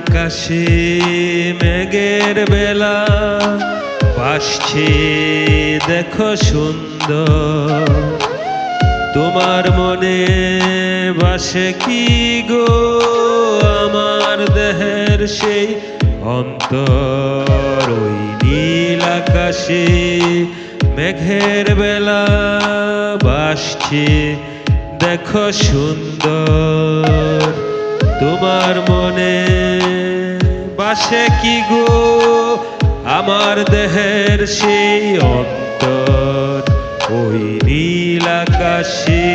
আকাশে মেঘের বেলা পাশছে দেখো সুন্দর। তোমার মনে বাসে কি গো? আমার দেহের সেই অন্তর। ওই নীল আকাশে মেঘের বেলা বাসছে দেখো সুন্দর। তোমার মনে বাসে কি গো? আমার দেহের সেই অন্তর ওই নীল আকাশে।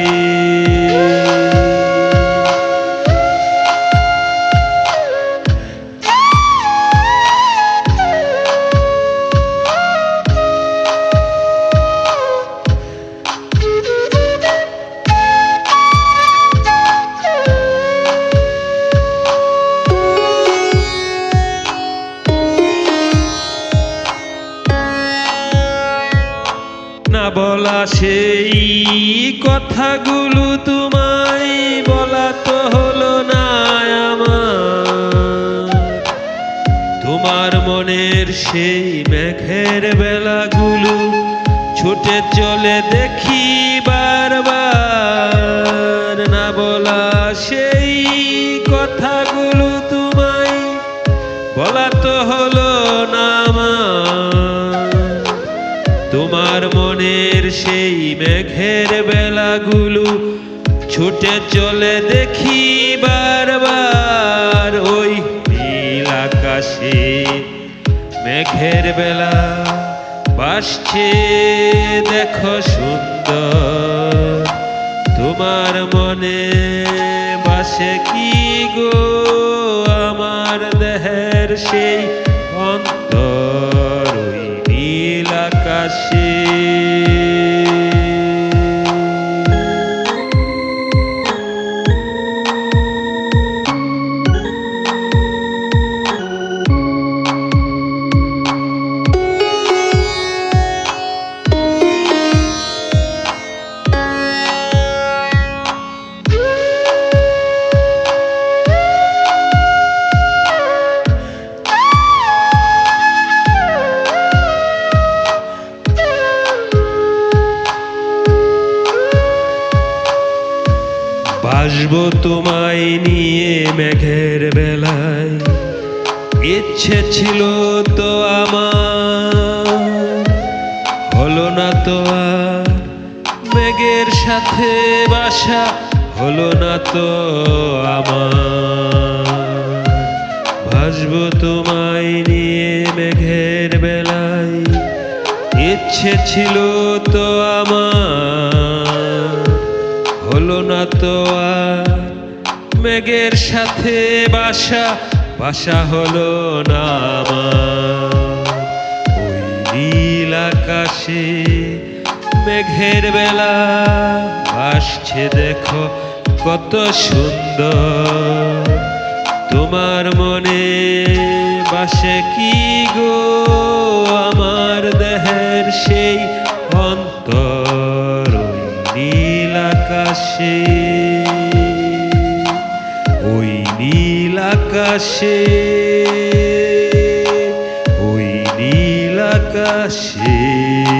বলা সেই কথাগুলো তোমায় বলা তো হলো না আমার। তোমার মনের সেই মেঘের বেলাগুলো ছুটে চলে দেখি বারবার। না বলা সেই কথাগুলো তোমায় বলা তো হলো না আমার। তোমার মনের সেই মেঘের বেলাগুলো ছুটে চলে দেখি বারবার ওই নীল আকাশে। মেঘের বেলা বাসছে দেখো সুন্দর। তোমার মনে বাসে কি গো? আমার দেহের সেই অন্তর। আকাশে। বাসবো তোমায় নিয়ে মেঘের বেলায়। ইচ্ছে ছিল তো আমার, হলো না তো মেঘের সাথে বাসা, হলো না তো আমার। ভাসবো তোমায় নিয়ে মেঘের বেলায়, ইচ্ছে ছিল তো আমার। হলো না তো আর মেঘের সাথে বাসা বাসা হলো না আমার। ওই নীল আকাশে মেঘের বেলা ভাসছে দেখো কত সুন্দর। তোমার মনে বাসে কি গো? আমার দেহের সেই অন্তর। আকাশে ওই নীল আকাশে ওই নীল আকাশে।